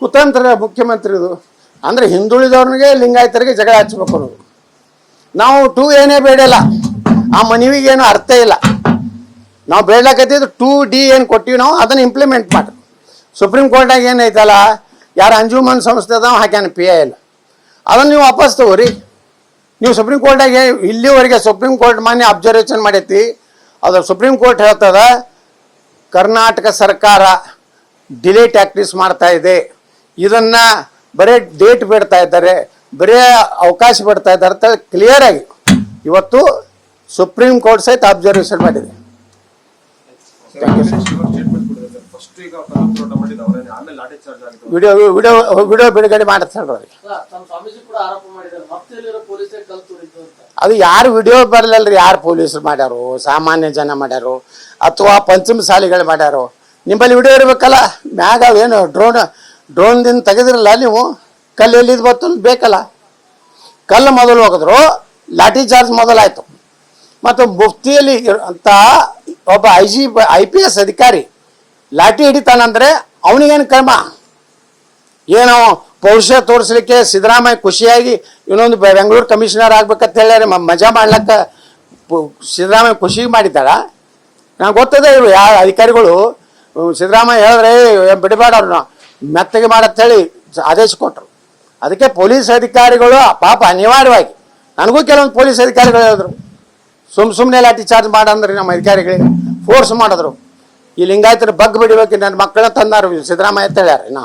ಕುತಂತ್ರ ಮುಖ್ಯಮಂತ್ರಿದು ಅಂದ್ರೆ ಹಿಂದುಳಿದವ್ರಿಗೆ ಲಿಂಗಾಯತರಿಗೆ ಜಗಳ ಹಚ್ಚಬೇಕು ಅವರು ನಾವು ಟೂ ಏನೇ ಬೇಡಲ್ಲ ಆ ಮನವಿಗೇನು ಅರ್ಥ ಇಲ್ಲ ನಾವು ಬೇಡಕತ್ತಿದ್ದು ಟೂ ಡಿ ಏನು ಕೊಟ್ಟಿವಿ ನಾವು ಅದನ್ನ ಇಂಪ್ಲಿಮೆಂಟ್ ಮಾಡಿ ಸುಪ್ರೀಂ ಕೋರ್ಟಾಗ ಏನೈತಲ್ಲ ಯಾರು ಅಂಜುಮನ್ ಸಂಸ್ಥೆ ಅದಾವ ಹಾಕ್ಯಾನ ಪಿ ಐ ಇಲ್ಲ ಅದನ್ನು ನೀವು ವಾಪಸ್ ತಗೋರಿ ನೀವು ಸುಪ್ರೀಂ ಕೋರ್ಟಾಗೆ ಇಲ್ಲಿವರೆಗೆ ಸುಪ್ರೀಂ ಕೋರ್ಟ್ ಮಾನ್ಯ ಅಬ್ಸರ್ವೇಷನ್ ಮಾಡೈತಿ ಅದು ಸುಪ್ರೀಂ ಕೋರ್ಟ್ ಹೇಳ್ತದ, ಕರ್ನಾಟಕ ಸರ್ಕಾರ ಡಿಲೇ ಟ್ಯಾಕ್ಟಿಸ್ ಮಾಡ್ತಾ ಇದೆ. ಇದನ್ನ ಬರೇ ಡೇಟ್ ಬಿಡ್ತಾ ಇದ್ದಾರೆ, ಬರೇ ಅವಕಾಶ ಬಿಡ್ತಾ ಇದ್ದಾರೆ ಅಂತ ಕ್ಲಿಯರ್ ಆಗಿ ಇವತ್ತು ಸುಪ್ರೀಂ ಕೋರ್ಟ್ ಸಹಿತ ಅಬ್ಸರ್ವೇಷನ್ ಮಾಡಿದೆ. ಫಸ್ಟ್ ಈಗ ಹೋರಾಟ ಮಾಡಿದ್ದು ಅವರೇನೆ ಆಮೇಲೆ ಲಾಠಿ ಚಾರ್ಜ್ ಆಗಿದ್ದು ವಿಡಿಯೋ ವಿಡಿಯೋ ವಿಡಿಯೋ ಬಿಡುಗಡೆ ಮಾಡ್ತಾರೆ ಅವ್ರಿಗೆ ತಮ್ಮ ಸ್ವಾಮೀಜಿ ಕೂಡ ಆರೋಪ ಮಾಡಿದ್ದಾರೆ. ಮತ್ತೆ ಇಲ್ಲಿರೋ ಪೊಲೀಸೇ ಕಲ್ ತುಳಿತು ಅಂತ. ಅದು ಯಾರು ವಿಡಿಯೋ ಬರಲಲ್ರಿ ಯಾರು ಪೊಲೀಸರು ಮಾಡ್ಯಾರು? ಸಾಮಾನ್ಯ ಜನ ಮಾಡ್ಯಾರು? ಅಥವಾ ಪಂಚಮ ಸಾಲಿಗಳು ಮಾಡ್ಯಾರು? ನಿಮ್ಮಲ್ಲಿ ವಿಡಿಯೋ ಇರ್ಬೇಕಲ್ಲ? ಮ್ಯಾಗ ಏನು ಡ್ರೋನ್ ಡ್ರೋನ್ದಿಂದ ತೆಗೆದಿರಲ್ಲ ನೀವು? ಕಲ್ಲು ಎಲ್ಲಿದ್ದು ಬತ್ತು ಬೇಕಲ್ಲ. ಕಲ್ಲು ಮೊದಲು ಹೋಗಿದ್ರು ಲಾಠಿ ಚಾರ್ಜ್ ಮೊದಲಾಯ್ತು. ಮತ್ತು ಮುಫ್ತಿಯಲ್ಲಿ ಅಂತ ಒಬ್ಬ I G I P S ಅಧಿಕಾರಿ ಲಾಠಿ ಹಿಡಿತಾನಂದ್ರೆ ಅವನಿಗೇನು ಕ್ರಮ? ಏನೋ ಪೌರುಷ ತೋರಿಸ್ಲಿಕ್ಕೆ ಸಿದ್ದರಾಮಯ್ಯ ಖುಷಿಯಾಗಿ ಇನ್ನೊಂದು ಬೆಂಗಳೂರು ಕಮಿಷನರ್ ಆಗ್ಬೇಕಂತ ಹೇಳ್ಯಾರ ಮಜಾ ಮಾಡ್ಲಕ್ಕ ಸಿದ್ದರಾಮಯ್ಯ ಖುಷಿ ಮಾಡಿದ್ದಾಳ ನಂಗೆ ಗೊತ್ತದೆ ಇವು ಯಾವ ಅಧಿಕಾರಿಗಳು? ಸಿದ್ದರಾಮಯ್ಯ ಹೇಳಿದ್ರೆ "ಏ, ಬಿಡಬೇಡ ಅವ್ರನ್ನ ಮೆತ್ತಗೆ ಮಾಡತ್ತೇಳಿ ಆದೇಶ ಕೊಟ್ಟರು ಅದಕ್ಕೆ ಪೊಲೀಸ್ ಅಧಿಕಾರಿಗಳು ಪಾಪ ಅನಿವಾರ್ಯವಾಗಿ ನನಗೂ ಕೆಲವೊಂದು ಪೊಲೀಸ್ ಅಧಿಕಾರಿಗಳು ಹೇಳಿದ್ರು ಸುಮ್ಮ ಸುಮ್ಮನೆ ಲಾಠಿ ಚಾರ್ಜ್ ಮಾಡಂದ್ರೆ ನಮ್ಮ ಅಧಿಕಾರಿಗಳಿಗೆ ಫೋರ್ಸ್ ಮಾಡಿದ್ರು. ಈ ಲಿಂಗಾಯತರ ಬಗ್ ಬಿಡಬೇಕು ನನ್ನ ಮಕ್ಕಳ ತಂದಾರು ಸಿದ್ದರಾಮಯ್ಯ ಹೇಳ್ಯಾರ ನಾ